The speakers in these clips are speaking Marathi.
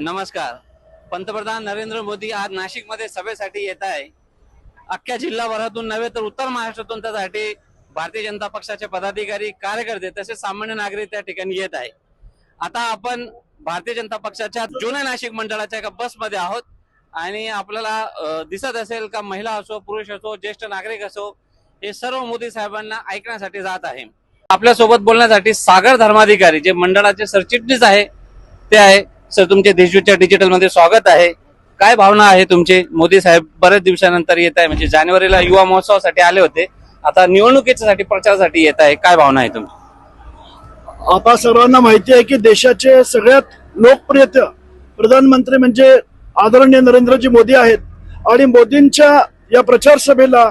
नमस्कार. पंतप्रधान नरेंद्र मोदी आज नाशिकमध्ये सभेसाठी येत आहे. अख्ख्या जिल्हाभरातून नव्हे तर उत्तर महाराष्ट्रातून त्यासाठी भारतीय जनता पक्षाचे पदाधिकारी कार्यकर्ते तसेच सामान्य नागरिक त्या ठिकाणी येत आहे. आता आपण भारतीय जनता पक्षाच्या जुन्या नाशिक मंडळाच्या एका बसमध्ये आहोत आणि आपल्याला दिसत असेल का महिला असो पुरुष असो ज्येष्ठ नागरिक असो हे सर्व मोदी साहेबांना ऐकण्यासाठी जात आहे. आपल्यासोबत बोलण्यासाठी सागर धर्माधिकारी जे मंडळाचे सरचिटणीस आहे ते आहे. सर तुमचे देशूच्या डिजिटलमध्ये स्वागत आहे. काय भावना आहे तुमचे? मोदी साहेब बऱ्याच दिवसानंतर येत आहे म्हणजे जानेवारीला युवा महोत्सवासाठी आले होते. आता निवडणुकीच्यासाठी प्रचारासाठी येत आहे. काय भावना आहे तुमची? आता सर्वांना माहिती आहे की देशाचे सगळ्यात लोकप्रिय प्रधानमंत्री म्हणजे आदरणीय नरेंद्रजी मोदी आहेत. आणि मोदींच्या या प्रचार सभेला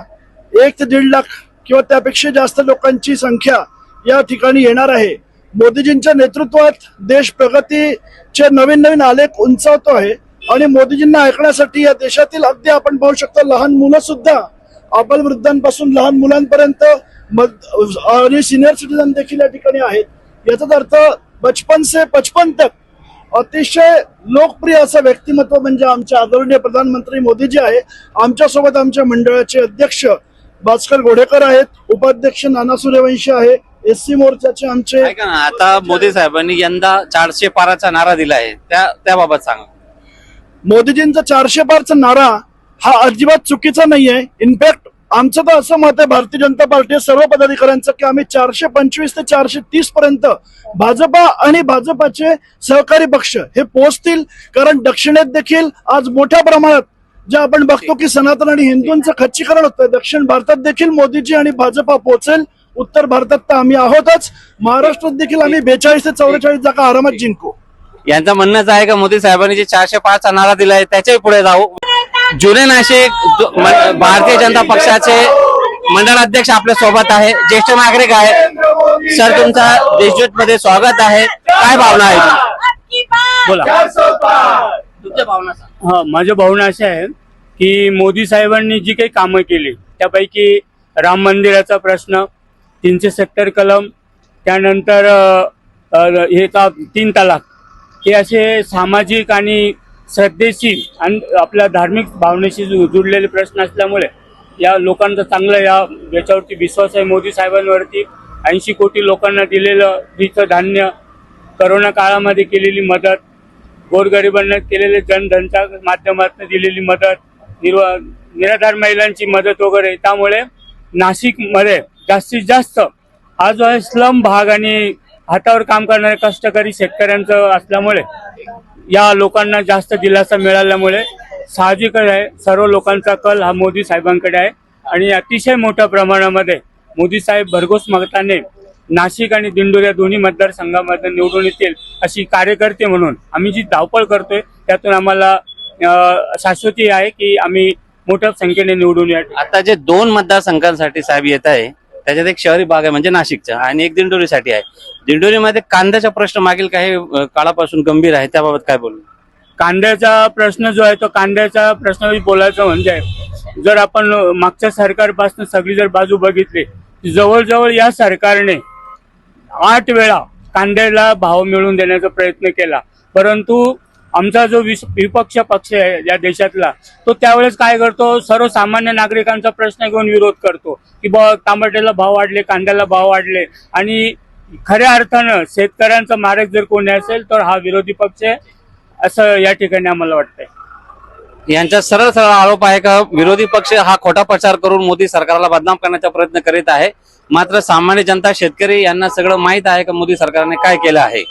एक ते दीड लाख किंवा त्यापेक्षा जास्त लोकांची संख्या या ठिकाणी येणार आहे. मोदीजींच्या नेतृत्वात देश प्रगतीचे नवीन नवीन आलेख उंचावतो आहे आणि मोदीजींना ऐकण्यासाठी या देशातील अगदी आपण पाहू शकतो लहान मुलं सुद्धा अबल वृद्धांपासून लहान मुलांपर्यंत मध- आणि सिनियर सिटीजन देखील या ठिकाणी आहेत. याचाच अर्थ बचपन से पचपन तक अतिशय लोकप्रिय असं व्यक्तिमत्व म्हणजे आमचे आदरणीय प्रधानमंत्री मोदीजी आहे. आमच्यासोबत आमच्या मंडळाचे अध्यक्ष भास्कर घोडेकर आहेत उपाध्यक्ष नाना सूर्यवंशी आहे एस सी मोर्चाचे आमचे ऐका ना आता मोदी साहेबांनी यंदा चारशे पाराचा नारा दिला आहे त्या त्याबाबत सांगा. मोदीजींचा चारशे पारचा नारा हा अजिबात चुकीचा नाहीये. इनफॅक्ट आमचं तर असं मत आहे भारतीय जनता पार्टी सर्व पदाधिकाऱ्यांचं की आम्ही चारशे पंचवीस ते चारशे तीस पर्यंत भाजपा आणि भाजपाचे सहकारी पक्ष हे पोहोचतील. कारण दक्षिणेत देखील आज मोठ्या प्रमाणात जे आपण बघतो की सनातन आणि हिंदूंचं खच्चीकरण होतं दक्षिण भारतात देखील मोदीजी आणि भाजपा पोहोचेल. उत्तर भारतात तर आम्ही आहोतच. महाराष्ट्रात देखील आम्ही बेचाळीस ते चौवेचाळीस जागा आरामात जिंकू. यांचं म्हणणंच आहे का मोदी साहेबांनी जे चारशे पाचचा नारा दिलाय त्याच्याही पुढे जाऊ? जुने नाशिक भारतीय जनता पक्षाचे मंडळ अध्यक्ष आपल्यासोबत आहे ज्येष्ठ नागरिक आहे सर तुमचा देशदूत मध्ये स्वागत आहे. काय भावना आहे? बोला. तुमच्या भावना. हा माझ्या भावना अशा आहे की मोदी साहेबांनी जी काही कामं केली त्यापैकी राम मंदिराचा प्रश्न तीनशे सत्तर कलम त्यानंतर हे का तीन तलाक. हे असे सामाजिक आणि श्रद्धेशी आणि आपल्या धार्मिक भावनेशी जु- जुडलेले प्रश्न असल्यामुळे या लोकांचा चांगला या याच्यावरती विश्वास आहे. मोदी साहेबांवरती ऐंशी कोटी लोकांना दिलेलं फ्रीचं धान्य करोना काळामध्ये केलेली मदत गोरगरिबांना केलेले जनधनच्या माध्यमातून दिलेली मदत निर्व निराधार महिलांची मदत वगैरे. त्यामुळे नाशिकमध्ये जास्तीत जास्त हा जो आहे स्लम भाग आणि हातावर काम करणारे कष्टकरी शेतकऱ्यांचं असल्यामुळे या लोकांना जास्त दिलासा मिळाल्यामुळे साहजिकच आहे. सर्व लोकांचा कल हा मोदी साहेबांकडे आहे. आणि अतिशय मोठ्या प्रमाणामध्ये मोदी साहेब भरघोस मताने नाशिक आणि दिंडोर या दोन्ही मतदारसंघामध्ये निवडून येतील अशी कार्यकर्ते म्हणून आम्ही जी धावपळ करतोय त्यातून आम्हाला शाश्वती आहे की आम्ही मोठ्या संख्येने निवडून या आता जे दोन मतदारसंघांसाठी साहेब येत आहे त्याच्यात एक शहरी भाग आहे म्हणजे नाशिकचा आणि एक दिंडोरीसाठी आहे. दिंडोरीमध्ये कांद्याचा प्रश्न मागील काही काळापासून गंभीर आहे त्याबाबत काय बोलू? कांद्याचा प्रश्न जो आहे तो कांद्याचा प्रश्न बोलायचा म्हणजे जर आपण मागच्या सरकारपासून सगळी जर बाजू बघितली जवळजवळ या सरकारने आठ वेळा कांद्याला भाव मिळवून देण्याचा प्रयत्न केला. परंतु आमचा जो विपक्ष पक्ष आहे या देशातला तो त्यावेळेस काय करतो? सर्वसामान्य नागरिकांचा प्रश्न घेऊन विरोध करतो. की बा टमाट्याला भाव वाढले कांद्याला भाव वाढले. आणि खऱ्या अर्थानं शेतकऱ्यांचा मारक जर कोणी असेल तर हा विरोधी पक्ष आहे. असं या ठिकाणी आम्हाला वाटतंय. यांचा सरळ सरळ आरोप आहे का विरोधी पक्ष हा खोटा प्रचार करून मोदी सरकारला बदनाम करण्याचा प्रयत्न करीत आहे? मात्र सामान्य जनता शेतकरी यांना सगळं माहीत आहे का मोदी सरकारने काय केलं आहे?